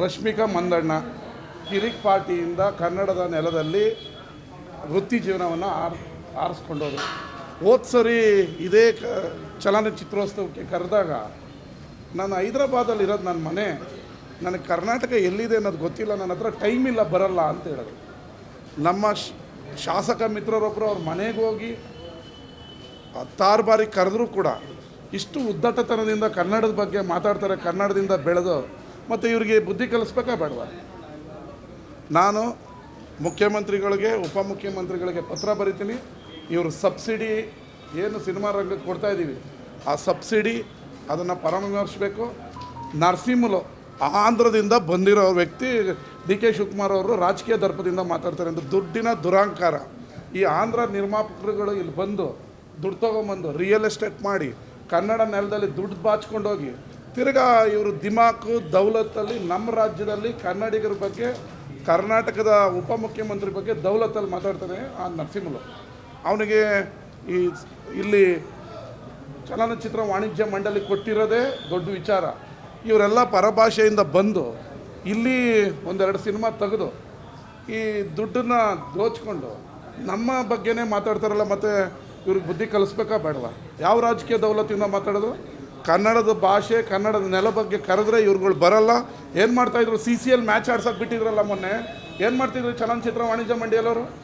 ರಶ್ಮಿಕಾ ಮಂದಣ್ಣ, ಕಿರಿಕ್ ಪಾರ್ಟಿಯಿಂದ ಕನ್ನಡದ ನೆಲದಲ್ಲಿ ವೃತ್ತಿ ಜೀವನವನ್ನು ಆರ್, ಆರಿಸ್ಕೊಂಡವರು. ಹೋದ ಸರಿ ಇದೇ ಕ, ಚಲನಚಿತ್ರೋತ್ಸವಕ್ಕೆ ಕರೆದಾಗ ನಾನು ಹೈದ್ರಾಬಾದಲ್ಲಿ ಇರೋದು ನನ್ನ ಮನೆ, ನನಗೆ ಕರ್ನಾಟಕ ಎಲ್ಲಿದೆ ಅನ್ನೋದು ಗೊತ್ತಿಲ್ಲ, ನನ್ನ ಹತ್ರ ಟೈಮ್ ಇಲ್ಲ, ಬರಲ್ಲ ಅಂತ ಹೇಳಿದ್ರು. ನಮ್ಮ ಶಾಸಕ ಮಿತ್ರರೊಬ್ಬರು ಅವ್ರ ಮನೆಗೆ ಹೋಗಿ ಹತ್ತಾರು ಬಾರಿ ಕರೆದ್ರೂ ಕೂಡ ಇಷ್ಟು ಉದ್ದಟತನದಿಂದ ಕನ್ನಡದ ಬಗ್ಗೆ ಮಾತಾಡ್ತಾರೆ, ಕನ್ನಡದಿಂದ ಬೆಳೆದು ಮತ್ತು ಇವರಿಗೆ ಬುದ್ಧಿ ಕಲಿಸ್ಬೇಕಾ ಬೇಡವಾ? ನಾನು ಮುಖ್ಯಮಂತ್ರಿಗಳಿಗೆ, ಉಪಮುಖ್ಯಮಂತ್ರಿಗಳಿಗೆ ಪತ್ರ ಬರಿತೀನಿ. ಇವರು ಸಬ್ಸಿಡಿ ಏನು ಸಿನಿಮಾ ರಂಗಕ್ಕೆ ಕೊಡ್ತಾ ಇದ್ದೀವಿ. ಆ ಸಬ್ಸಿಡಿ ಅದನ್ನು ಪರಾಮರ್ಶಿಸಬೇಕು. ನರಸಿಂಹಲು ಆಂಧ್ರದಿಂದ ಬಂದಿರೋ ವ್ಯಕ್ತಿ ಡಿ ಕೆ ಶಿವಕುಮಾರ್ ಅವರು ರಾಜಕೀಯ ದರ್ಪದಿಂದ ಮಾತಾಡ್ತಾರೆ ಅಂದರೆ ದುಡ್ಡಿನ ದುರಾಂಕಾರ ಈ ಆಂಧ್ರ ನಿರ್ಮಾಪಕರುಗಳು ಇಲ್ಲಿ ಬಂದು ದುಡ್ಡು ತೊಗೊಂಬಂದು ರಿಯಲ್ ಎಸ್ಟೇಟ್ ಮಾಡಿ ಕನ್ನಡ ನೆಲದಲ್ಲಿ ದುಡ್ಡು ಬಾಚ್ಕೊಂಡೋಗಿ ತಿರ್ಗಾ ಇವರು ದಿಮಾಕು, ದೌಲತ್ತಲ್ಲಿ ನಮ್ಮ ರಾಜ್ಯದಲ್ಲಿ ಕನ್ನಡಿಗರ ಬಗ್ಗೆ, ಕರ್ನಾಟಕದ ಉಪಮುಖ್ಯಮಂತ್ರಿ ಬಗ್ಗೆ ದೌಲತ್ತಲ್ಲಿ ಮಾತಾಡ್ತಾನೆ ಆ ನರಸಿಂಹಲು. ಅವನಿಗೆ ಈ ಇಲ್ಲಿ ಚಲನಚಿತ್ರ ವಾಣಿಜ್ಯ ಮಂಡಳಿ ಕೊಟ್ಟಿರೋದೇ ದೊಡ್ಡ ವಿಚಾರ. ಇವರೆಲ್ಲ ಪರಭಾಷೆಯಿಂದ ಬಂದು ಇಲ್ಲಿ ಒಂದೆರಡು ಸಿನಿಮಾ ತೆಗೆದು ಈ ದುಡ್ಡನ್ನು ದೋಚ್ಕೊಂಡು ನಮ್ಮ ಬಗ್ಗೆನೇ ಮಾತಾಡ್ತಾರಲ್ಲ, ಮತ್ತು ಇವ್ರಿಗೆ ಬುದ್ಧಿ ಕಲಿಸ್ಬೇಕಾ ಬೇಡವಾ? ಯಾವ ರಾಜಕೀಯ ದೌಲತ್ತಿಂದ ಮಾತಾಡೋದು? ಕನ್ನಡದ ಭಾಷೆ, ಕನ್ನಡದ ನೆಲ ಬಗ್ಗೆ ಕರೆದ್ರೆ ಇವ್ರುಗಳು ಬರಲ್ಲ. ಏನು ಮಾಡ್ತಾಯಿದ್ರು ಸಿ ಸಿ ಎಲ್ ಮ್ಯಾಚ್ ಆಡ್ಸೋಕೆ ಬಿಟ್ಟಿದ್ರಲ್ಲ ಮೊನ್ನೆ. ಏನು ಮಾಡ್ತಿದ್ರು ಚಲನಚಿತ್ರ ವಾಣಿಜ್ಯ ಮಂಡಳಿಯಲ್ಲವರು